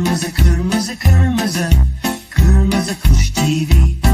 Kırmızı kırmızı kırmızı. Kırmızı kuş TV